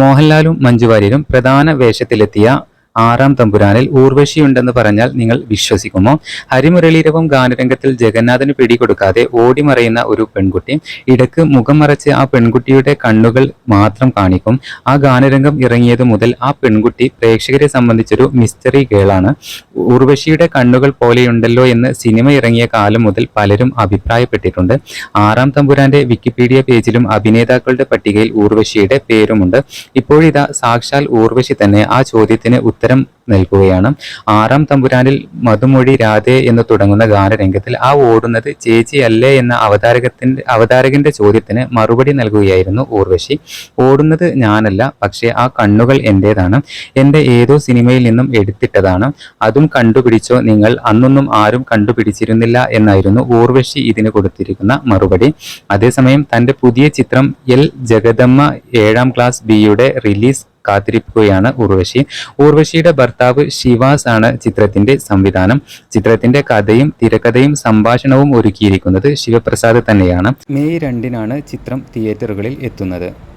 മോഹൻലാലും മഞ്ജുവാര്യരും പ്രധാന വേഷത്തിലെത്തിയ ആറാം തമ്പുരാനിൽ ഊർവശിയുണ്ടെന്ന് പറഞ്ഞാൽ നിങ്ങൾ വിശ്വസിക്കുമോ? ഹരിമുരളീരവും ഗാനരംഗത്തിൽ ജഗന്നാഥന് പിടികൊടുക്കാതെ ഓടിമറയുന്ന ഒരു പെൺകുട്ടി ഇടയ്ക്ക് മുഖം മറച്ച് ആ പെൺകുട്ടിയുടെ കണ്ണുകൾ മാത്രം കാണിക്കും. ആ ഗാനരംഗം ഇറങ്ങിയത് മുതൽ ആ പെൺകുട്ടി പ്രേക്ഷകരെ സംബന്ധിച്ചൊരു മിസ്റ്ററി ഗേളാണ്. ഊർവശിയുടെ കണ്ണുകൾ പോലെയുണ്ടല്ലോ എന്ന് സിനിമ ഇറങ്ങിയ കാലം മുതൽ പലരും അഭിപ്രായപ്പെട്ടിട്ടുണ്ട്. ആറാം തമ്പുരാന്റെ വിക്കിപീഡിയ പേജിലും അഭിനേതാക്കളുടെ പട്ടികയിൽ ഊർവശിയുടെ പേരുമുണ്ട്. ഇപ്പോഴിതാ സാക്ഷാൽ ഊർവശി തന്നെ ആ ചോദ്യത്തിന് ഉത്തരം നൽകുകയാണ്. ആറാം തമ്പുരാനിൽ മധുമൊഴി രാധേ എന്ന് തുടങ്ങുന്ന ഗാനരംഗത്തിൽ ആ ഓടുന്നത് ചേച്ചി അല്ലേ എന്ന അവതാരകത്തിന്റെ അവതാരകന്റെ ചോദ്യത്തിന് മറുപടി നൽകുകയായിരുന്നു ഊർവശി. ഓടുന്നത് ഞാനല്ല പക്ഷേ ആ കണ്ണുകൾ എന്റേതാണ്. എന്റെ ഏതോ സിനിമയിൽ നിന്നും എടുത്തിട്ടതാണ്. അതും കണ്ടുപിടിച്ചോ നിങ്ങൾ? അന്നൊന്നും ആരും കണ്ടുപിടിച്ചിരുന്നില്ല എന്നായിരുന്നു ഊർവശി ഇതിന് കൊടുത്തിരിക്കുന്ന മറുപടി. അതേസമയം തന്റെ പുതിയ ചിത്രം എൽ ജഗദമ്മ ഏഴാം ക്ലാസ് ബിയുടെ റിലീസ് കാത്തിരിക്കുകയാണ് ഉർവശി. ഉർവശിയുടെ ഭർത്താവ് ശിവാസ് ആണ് ചിത്രത്തിന്റെ സംവിധാനം. ചിത്രത്തിന്റെ കഥയും തിരക്കഥയും സംഭാഷണവും ഒരുക്കിയിരിക്കുന്നത് ശിവപ്രസാദ് തന്നെയാണ്. മെയ് രണ്ടിനാണ് ചിത്രം തിയേറ്ററുകളിൽ എത്തുന്നത്.